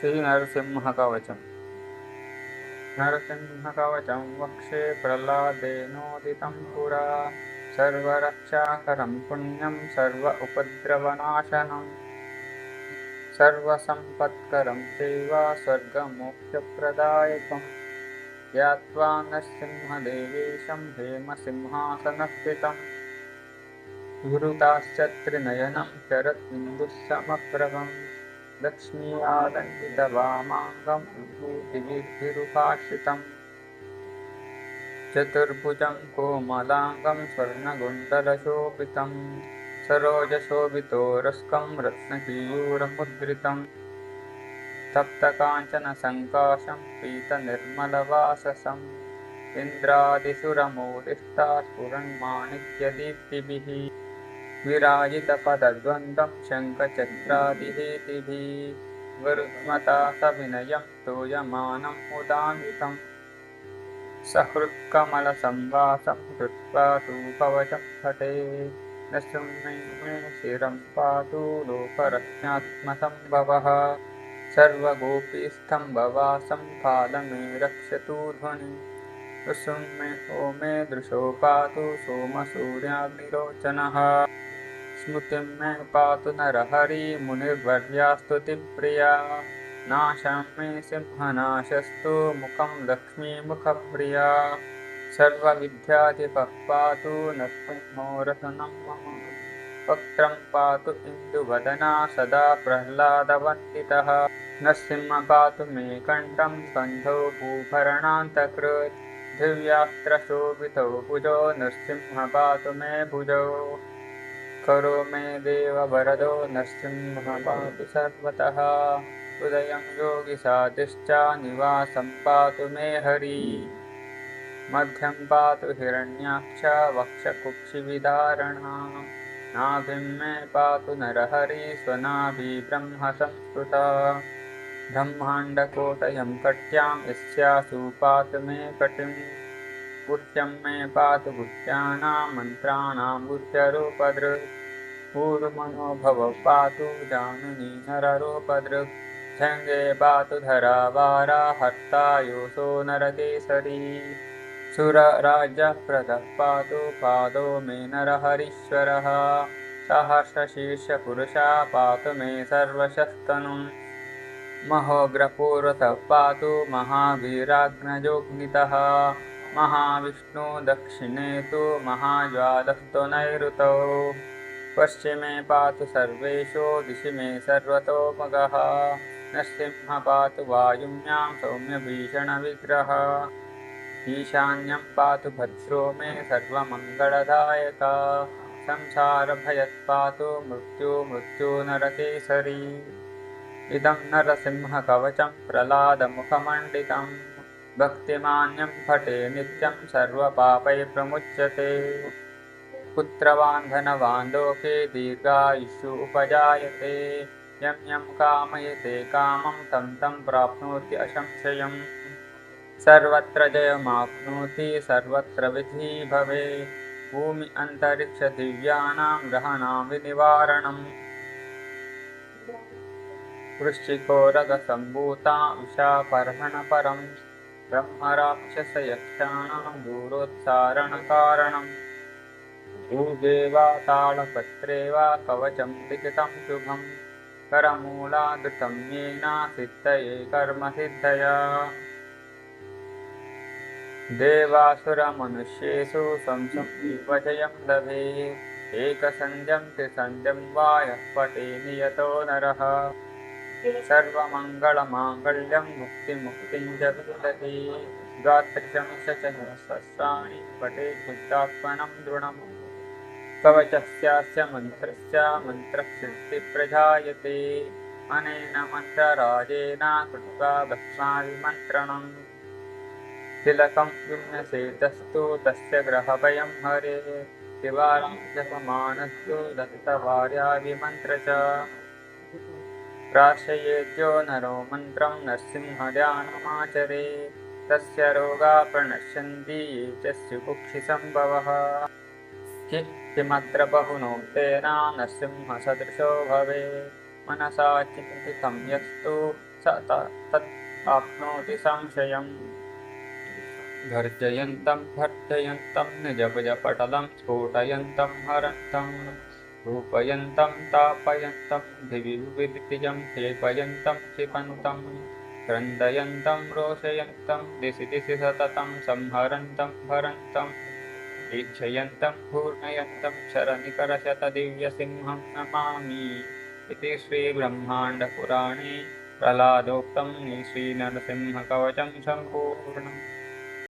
श्रीनरसिंहकवचम् नरसिंहकवचं वक्षे प्रह्लादेनोदितं पुरा सर्वरक्षाकरं पुण्यं सर्व उपद्रवनाशनं सर्वसम्पत्करं चैव स्वर्गमोक्षप्रदायकं ज्ञात्वा नरसिंहदेवेशं हेमसिंहासनस्थितम् गुरुताश्च त्रिनयनं शरदिन्दुः लक्ष्मी आदण्डितवामाङ्गं विभूतिभिरुपाश्रितम् चतुर्भुजं कोमलाङ्गं स्वर्णगुण्डलशोभितं सरोजशोभितोरस्कं रत्नकीयूरमुद्रितं तप्तकाञ्चनसङ्काशं पीतनिर्मलवाससम्। इन्द्रादिसुरमूर्तिष्ठा स्फुरन्माणिक्यदीप्तिभिः विराजितपदद्वन्द्वं शङ्खचक्रादिहेतिभिः गुरुत्मता सविनयं स्तूयमानम् उदान्वितं सहृत्कमलसंवासं कृत्वा तु फटे न शृण्मे मे शिरं पातु लोकरत्नात्मसम्भवः। सर्वगोपीस्तम्भवासं पालमे रक्षतु ध्वनिम् सुषुम्मे ओमे दृशो पातु सोमसूर्याग्निरोचनः स्मृतिं मे पातु नरहरिमुनिर्वर्या स्तुतिप्रिया नाशं मे सिंहनाशस्तु मुखं लक्ष्मीमुखप्रिया। सर्वविद्याधिपः पातु नरसिंहोरसनं मम। वक्त्रं पातु सदा प्रह्लादवन्दितः। नरसिंह पातु मे कण्ठं स्कन्धौ भूभरणान्तकृत्। दिव्यास्त्रशोभितौ भुजो नरसिंह पातु मे भुजौ। करो मे देववरदो नरसिंह पातु सर्वतः। हृदयं योगिसादिश्च निवासं पातु मे हरि। मध्यं पातु हिरण्याक्ष वक्षकुक्षिविदारणा नाभिं मे पातु नरहरि स्वनाभिब्रह्मसंस्कृता ब्रह्माण्डकोटयं कट्यां यस्यासु पातु मे कटिं गुह्यं मे पातु गुह्यानां मन्त्राणां गुह्यरूपदृक् पूर्वमनोभव पातु जानुनी झङ्गे पातु धरावारा हर्ता योऽसो नरकेसरी। सुरराज्यप्रदः पातु पादो मे नरहरीश्वरः। सहस्रशीर्षपुरुषा पातु मे सर्वशस्तनुम् महोग्रपूर्वतः पातु महावीराग्नजोग्नितः महाविष्णु दक्षिणे तु महाज्वालस्तु नैऋतौ। पश्चिमे पातु सर्वेषु दिशि मे सर्वतो मगः। नरसिंह पातु वायुम्यां सौम्यभीषणविग्रह। ईशान्यं पातु भद्रो मे सर्वमङ्गलदायक। संसारभयत्पातु मृत्युमृत्युनरकेसरी इदं नरसिंहकवचं प्रह्लादमुखमण्डितं भक्तिमान्यं फटे नित्यं सर्वपापै प्रमुच्यते। पुत्रवान्धनवान् लोके दीर्घायुषु उपजायते। यं यं कामयते कामं तं तं प्राप्नोति अशंशयम् सर्वत्र जयमाप्नोति सर्वत्र विधिः भवे भूमि अन्तरिक्षदिव्यानां ग्रहाणां विनिवारणम्। वृश्चिकोरगसम्भूता उषापर्हणपरं ब्रह्मराक्षसयक्षाणां दूरोत्सारणकारणम् भूगे वा तालपत्रे वा कवचं लिखितं शुभं करमूलादृतं येन सिद्धये कर्मसिद्धया देवासुरमनुष्येषु संसुजयं लभे एकसन्ध्यं त्रिसन्ध्यं वा यः पटे नियतो नरः सर्वमङ्गलमाङ्गल्यं मुक्तिमुक्तिं च विन्दति द्वात्रिशंशसहस्राणि पटे शुद्धात्मनं दृढम् कवचस्यास्य मन्त्रस्य मन्त्रसिद्धिप्रजायते अनेन मन्त्रराजेन कृत्वा भस्माभिमन्त्रणम् तिलकं विन्यसेतस्तु तस्य ग्रहभयं हरे। शिवारं जपमानस्तु दत्तभार्याभिमन्त्र च प्राशयेद्यो नरो मन्त्रं नरसिंहध्यानमाचरे तस्य रोगा प्रणश्यन्ति च स्युकुक्षिसम्भवः किमत्र बहुनोक्तेन नरसिंहसदृशो भवे मनसा चिन्तितं यस्तु स तत् आप्नोति संशयम्। गर्जयन्तं भर्जयन्तं निजभुजपटलं स्फोटयन्तं हरन्तं रूपयन्तं तापयन्तं दिवि विदितिजं क्षेपयन्तं क्षिपन्तं क्रन्दयन्तं रोषयन्तं दिशि दिशि सततं संहरन्तं भरन्तम् ईक्षयन्तं पूर्णयन्तं शरनिकरशतदिव्यसिंहं नमामि इति श्रीब्रह्माण्डपुराणे प्रह्लादोक्तं श्रीनरसिंहकवचं सम्पूर्णम्